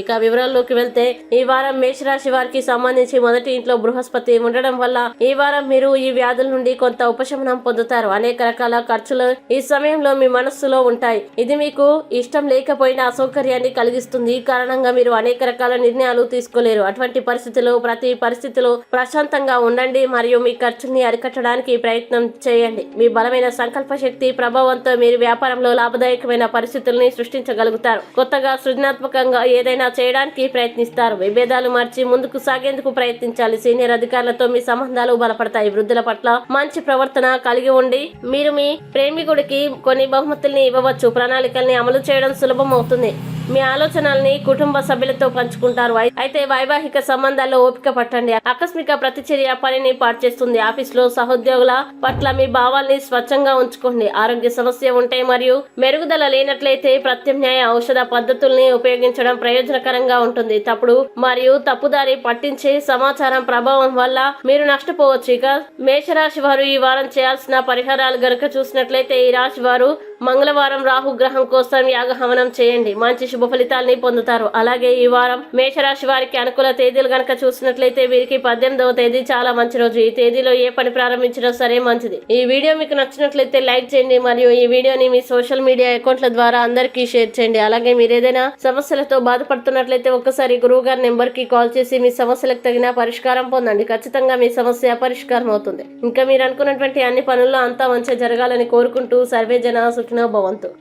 ఇక వివరాల్లోకి వెళ్తే ఈ వారం మేషరాశి వారికి సంబంధించి మొదటి ఇంట్లో బృహస్పతి ఉండడం వల్ల ఈ వారం మీరు ఈ వ్యాధుల నుండి కొంత ఉపశమనం పొందుతారు. అనేక రకాల ఖర్చులు ఈ సమయంలో మీ మనస్సులో ఉంటాయి. ఇది మీకు ఇష్టం లేకపోయినా అసౌకర్యాన్ని కలిగిస్తుంది. ఈ కారణంగా మీరు అనేక రకాల నిర్ణయాలు తీసుకోలేరు. అటువంటి పరిస్థితిలో ప్రతి పరిస్థితిలో ప్రశాంతంగా ఉండండి మరియు మీ ఖర్చుల్ని అరికట్టడానికి ప్రయత్నం చేయండి. మీ బలమైన సంకల్ప శక్తి ప్రభావంతో మీరు వ్యాపారంలో లాభదాయకమైన పరిస్థితుల్ని సృష్టించగలుగుతారు. కొత్తగా సృజనాత్మకంగా ఏదైనా చేయడానికి ప్రయత్నిస్తారు. విభేదాలు మార్చి ముందుకు సాగేందుకు ప్రయత్నించాలి. సీనియర్ అధికారులతో మీ సంబంధాలు బలపడతాయి. వృద్ధుల పట్ల మంచి ప్రవర్తన కలిగి ఉండి మీరు మీ ప్రేమికుడికి కొన్ని బహుమతుల్ని ఇవ్వవచ్చు. ప్రణాళికల్ని అమలు చేయడం సులభం అవుతుంది. మీ ఆలోచనల్ని కుటుంబ సభ్యులతో పంచుకుంటారు. అయితే వైవాహిక సంబంధాల్లో ఓపిక పట్టండి. ఆకస్మిక ప్రతిచర్య పనిని పాటు చేస్తుంది. ఆఫీస్లో సహోద్యోగుల పట్ల మీ భావాల్ని స్వచ్ఛంగా ఉంచుకోండి. ఆరోగ్య సమస్య ఉంటే మరియు మెరుగుదల లేనట్లయితే ప్రత్యామ్నాయ ఔషధ పద్ధతుల్ని ఉపయోగించడం ప్రయోజనకరంగా ఉంటుంది. తప్పుడు మరియు తప్పుదారి పట్టించే సమాచారం ప్రభావం వల్ల మీరు నష్టపోవచ్చు. ఇక మేషరాశి వారు ఈ వారం చేయాల్సిన పరిహారాలు గనుక చూసినట్లయితే ఈ రాశి వారు మంగళవారం రాహుగ్రహం కోసం కోసం యాగహవనం చేయండి. మంచి శుభ ఫలితాలని పొందుతారు. అలాగే ఈ వారం మేషరాశి వారికి అనుకూల తేదీలు గనక చూసినట్లయితే వీరికి పద్దెనిమిదవ తేదీ చాలా మంచి రోజు. ఈ తేదీలో ఏ పని ప్రారంభించినా సరే మంచిది. ఈ వీడియో మీకు నచ్చినట్లయితే లైక్ చేయండి మరియు ఈ వీడియోని మీ సోషల్ మీడియా అకౌంట్ల ద్వారా అందరికీ షేర్ చేయండి. అలాగే మీరు ఏదైనా సమస్యలతో బాధపడుతున్నట్లయితే ఒక్కసారి గురువు గారి నెంబర్కి కాల్ చేసి మీ సమస్యలకు తగిన పరిష్కారం పొందండి. ఖచ్చితంగా మీ సమస్య పరిష్కారం అవుతుంది. ఇంకా మీరు అనుకున్నటువంటి అన్ని పనుల్లో అంతా మంచిగా జరగాలని కోరుకుంటూ సర్వే జన సుఖినో భవంతు.